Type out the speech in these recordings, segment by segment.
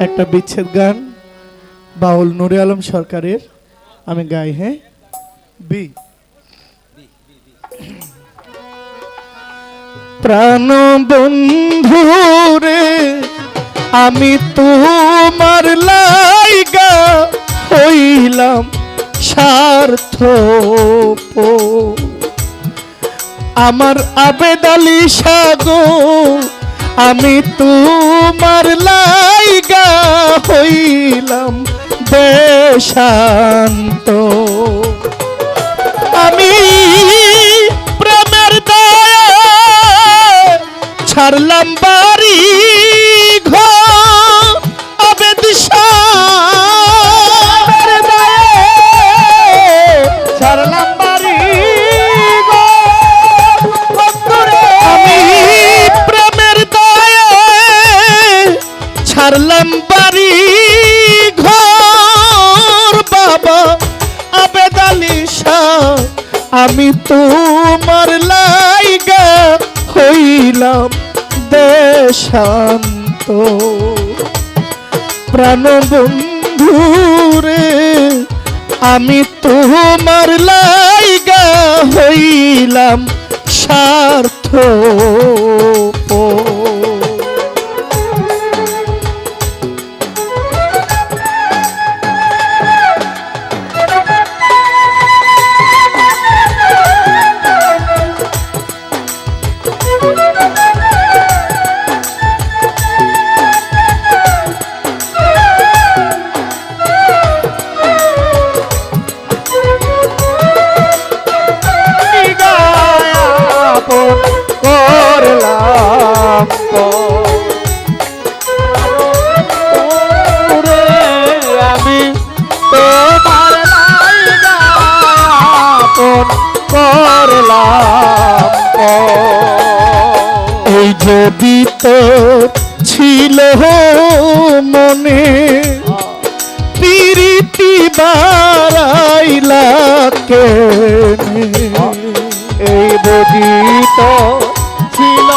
একটা বিচ্ছেদ গান বাউল নুরে আলম সরকারের, আমি গাই হ্যাঁ? বি। প্রাণ বন্ধু রে আমি তোমার লাইগা হইলাম স্বার্থ আমার আবেদালি সাগো আমি তোমার লাইগা হইলাম দেশান্ত। আমি প্রেমের ছাড়লাম বাড়ি ঘ আবেদ শাহের ছাড়লাম বাড়ি ঘর, বাবা, আবেদ আলী শাহ। আমি তোমার লাইগা হইলাম দেশান্ত। প্রাণ বন্ধুরে আমি তোমার লাইগা হইলাম স্বার্থ এই যদি তো ছিল মনে পিরিতি বারাইলা এই বুঝিত ছিল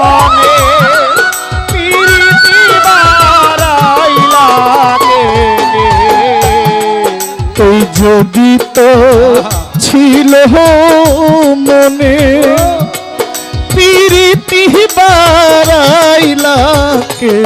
মনে যদি তো ছিল মনে। পিরিতি বারাইলা কে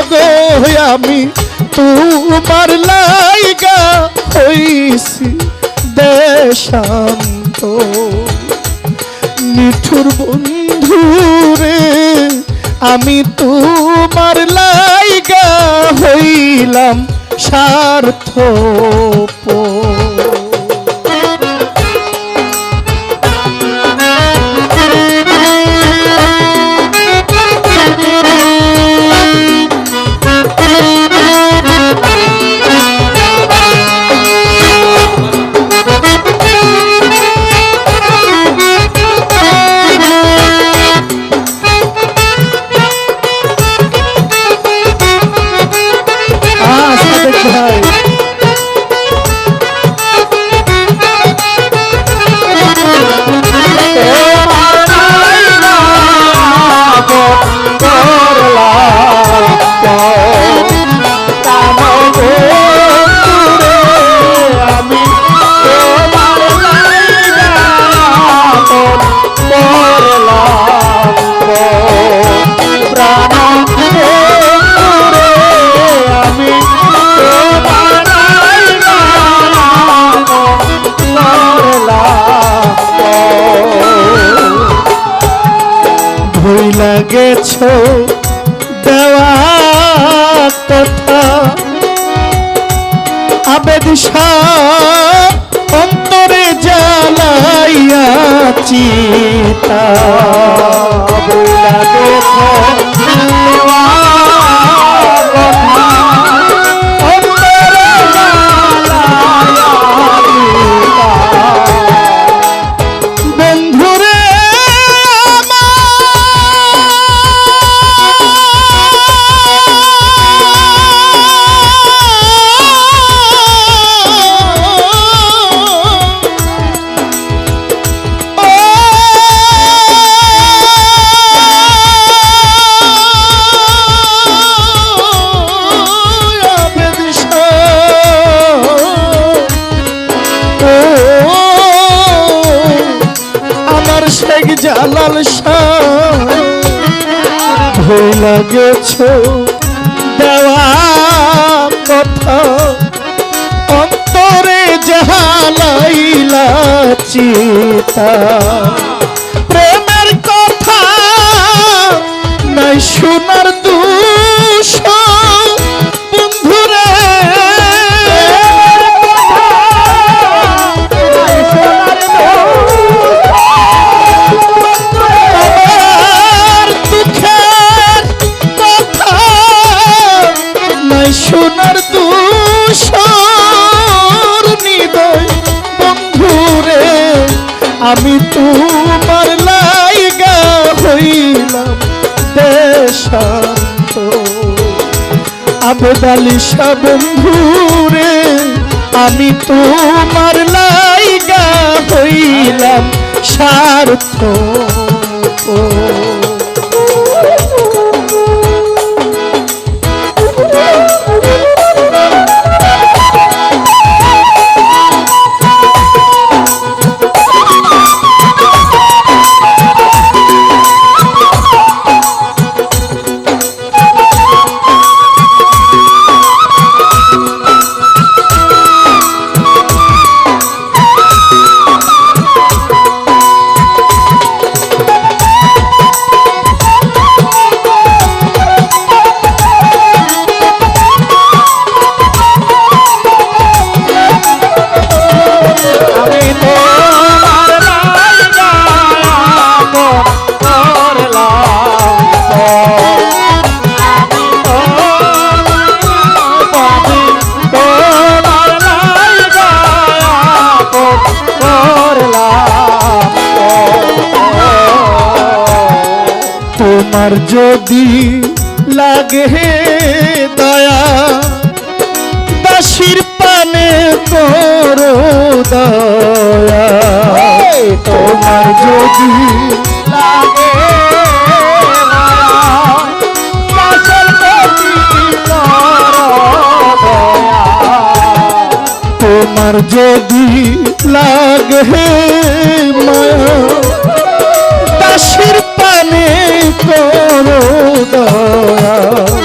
সাগো আমি তোমার লাইগা হইছি দেশান্ত। নিঠুর বন্ধুরে আমি তোমার লাইগা হইলাম স্বার্থ ভুইলা দেওয়া কথা। আবেদ অন্তরে জ্বালাইয়া চিতা। জালাল শাহ। ভুলা গেছো দেওয়া কথা। অন্তরে জালাইলা চিতা। প্রেমের কথা নাই শোনার আমি তোমার লাইগা হইলাম দেশান্ত। আবদালি সাবন্ধুরে আমি তোমার লাইগা হইলাম স্বার্থ তোমার যদি লাগে দয়া দাসির পানে করো দয়া। তোমার যদি লাগে তোমার যদি লাগে মায়া দাসির পানে করো দয়া।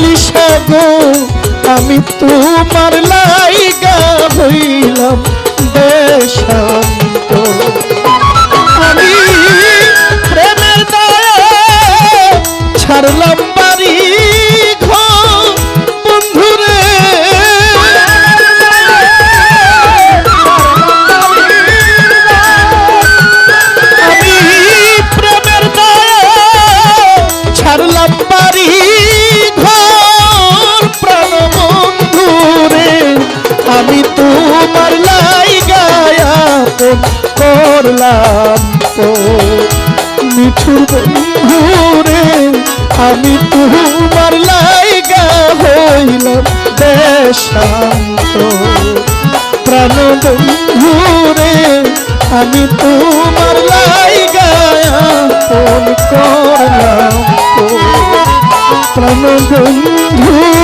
আবেদালি সাগো আমি তোমার লাইগা হইলাম দেশান্ত করলাম তো। মিঠুর বন্ধুরে, আমি তোমার লাইগা হইলাম দেশান্ত প্রাণ বন্ধুরে, আমি তোমার লাইগায়া ফোন করলাম তো। প্রাণ বন্ধুরে